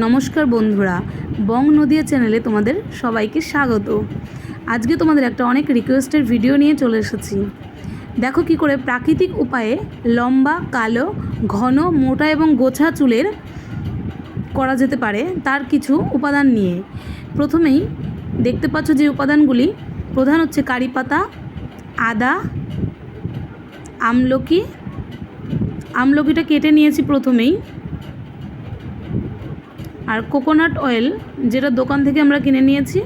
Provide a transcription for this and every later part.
নমস্কার বন্ধুরা, বং নদিয়া চ্যানেলে তোমাদের সবাইকে স্বাগত। আজকে তোমাদের একটা অনেক রিকোয়েস্টের ভিডিও নিয়ে চলে এসেছি। দেখো কি করে প্রাকৃতিক উপায়ে লম্বা, কালো, ঘন, মোটা এবং গোছা চুলের করা যেতে পারে তার কিছু উপাদান নিয়ে। প্রথমেই দেখতে পাচ্ছ যে উপাদানগুলি, প্রধান হচ্ছে কারি পাতা, আদা, আমলকি। আমলকিটা কেটে নিয়েছি প্রথমেই। আর কোকোনাট অয়েল যেটা দোকান থেকে আমরা কিনে নিয়েছি।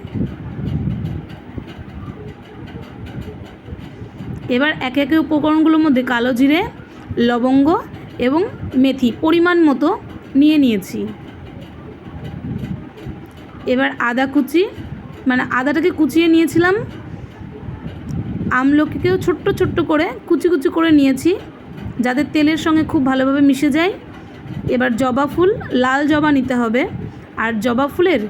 এবার একে একে উপকরণগুলোর মধ্যে কালো জিরে, লবঙ্গ এবং মেথি পরিমাণ মতো নিয়ে নিয়েছি। এবার আদা কুচি মানে আদাটাকে কুচিয়ে নিয়েছিলাম। আমলকিকেও ছোট্ট ছোট্ট করে কুচি কুচি করে নিয়েছি, যাতে তেলের সঙ্গে খুব ভালোভাবে মিশে যায়। এবার জবা ফুল, লাল জবা নিতে হবে। আর জবা ফুলের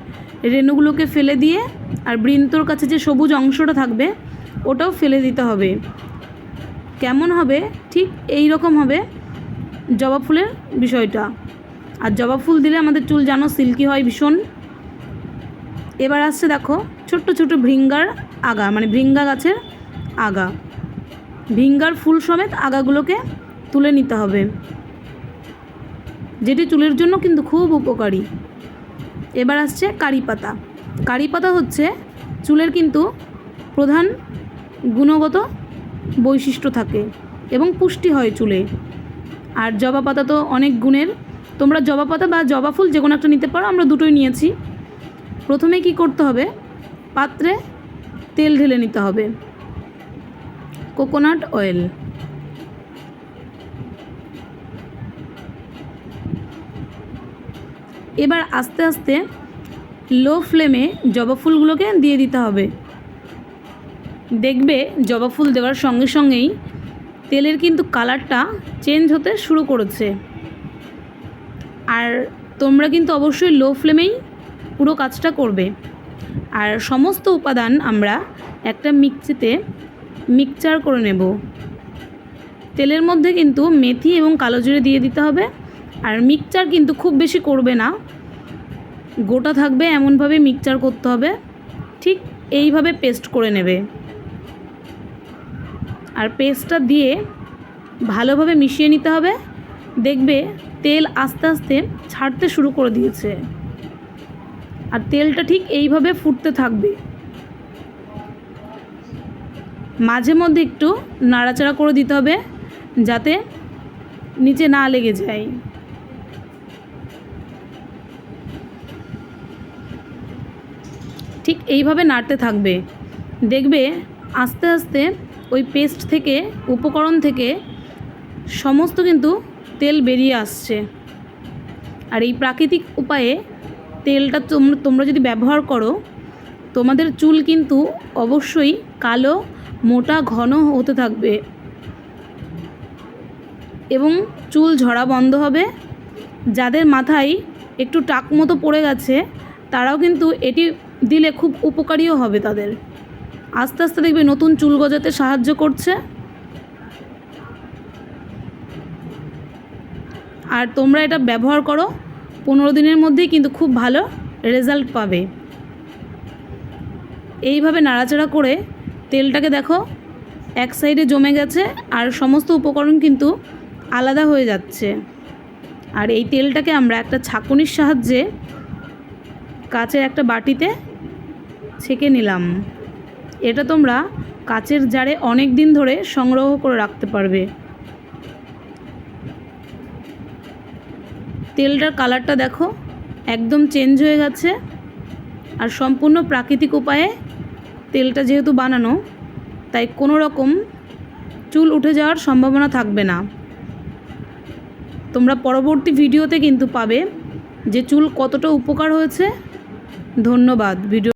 রেণুগুলোকে ফেলে দিয়ে আর বৃন্তর কাছে যে সবুজ অংশটা থাকবে, ওটাও ফেলে দিতে হবে। কেমন হবে? ঠিক এই রকম হবে জবা ফুলের বিষয়টা। আর জবা ফুল দিলে আমাদের চুল যেন সিল্কি হয় ভীষণ। এবার আসছে দেখো, ছোট্ট ছোট্ট ভৃঙ্গার আগা মানে ভৃঙ্গা গাছের আগা। ভিঙ্গার ফুল সমেত আগাগুলোকে তুলে নিতে হবে। যেটি চুলের জন্য কিন্তু খুব উপকারী। এবার আসছে কারি পাতা। কারি পাতা হচ্ছে চুলের কিন্তু প্রধান গুণগত বৈশিষ্ট্য থাকে এবং পুষ্টি হয় চুলে। আর জবা পাতা তো অনেক গুণের। তোমরা জবা পাতা বা জবা ফুল যে কোনো একটা নিতে পারো, আমরা দুটোই নিয়েছি। প্রথমে কি করতে হবে? পাত্রে তেল ঢেলে নিতে হবে। Coconut oil. এবার আস্তে আস্তে লো ফ্লেমে জবা ফুলগুলোকে দিয়ে দিতে হবে। দেখবে জবা ফুল দেওয়ার সঙ্গে সঙ্গেই তেলের কিন্তু কালারটা চেঞ্জ হতে শুরু করেছে। আর তোমরা কিন্তু অবশ্যই লো ফ্লেমেই পুরো কাজটা করবে। আর সমস্ত উপাদান আমরা একটা মিক্সিতে মিক্সচার করে নেব। তেলের মধ্যে কিন্তু মেথি এবং কালো জিরে দিয়ে দিতে হবে। আর মিক্সচার কিন্তু খুব বেশি করবে না। গোটা থাকবে, এমনভাবে মিক্সচার করতে হবে। ঠিক এইভাবে পেস্ট করে নেবে। আর পেস্টটা দিয়ে ভালোভাবে মিশিয়ে নিতে হবে। দেখবে তেল আস্তে আস্তে ছাড়তে শুরু করে দিয়েছে। আর তেলটা ঠিক এইভাবে ফুটতে থাকবে। মাঝে মধ্যে একটু নাড়াচাড়া করে দিতে হবে, যাতে নিচে না লেগে যায়। ঠিক এইভাবে নাড়তে থাকবে। দেখবে আস্তে আস্তে ওই পেস্ট থেকে, উপকরণ থেকে সমস্ত কিন্তু তেল বেরিয়ে আসছে। আর এই প্রাকৃতিক উপায়ে তেলটা তোমরা যদি ব্যবহার করো, তোমাদের চুল কিন্তু অবশ্যই কালো, মোটা, ঘন হতে থাকবে। এবং চুল ঝরা বন্ধ হবে। যাদের মাথায় একটু টাক মতো পড়ে গেছে, তারাও কিন্তু এটি দিলে খুব উপকারীও হবে তাদের। আস্তে আস্তে দেখবে নতুন চুল গজাতে সাহায্য করছে। আর তোমরা এটা ব্যবহার করো, পনেরো দিনের মধ্যেই কিন্তু খুব ভালো রেজাল্ট পাবে। এইভাবে নাড়াচাড়া করে তেলটাকে দেখো, এক সাইডে জমে গেছে আর সমস্ত উপকরণ কিন্তু আলাদা হয়ে যাচ্ছে। আর এই তেলটাকে আমরা একটা ছাঁকুনির সাহায্যে কাচের একটা বাটিতে ছেঁকে নিলাম। এটা তোমরা কাচের জারে অনেক দিন ধরে সংগ্রহ করে রাখতে পারবে। তেলটার কালারটা দেখো, একদম চেঞ্জ হয়ে গেছে। আর সম্পূর্ণ প্রাকৃতিক উপায়ে তেলটা যেহেতু বানানো, তাই কোনো রকম চুল উঠে যাওয়ার সম্ভাবনা থাকবে না। তোমরা পরবর্তী ভিডিওতে কিন্তু পাবে যে চুল কতটা উপকার হয়েছে ধন্যবাদ। ভিডিও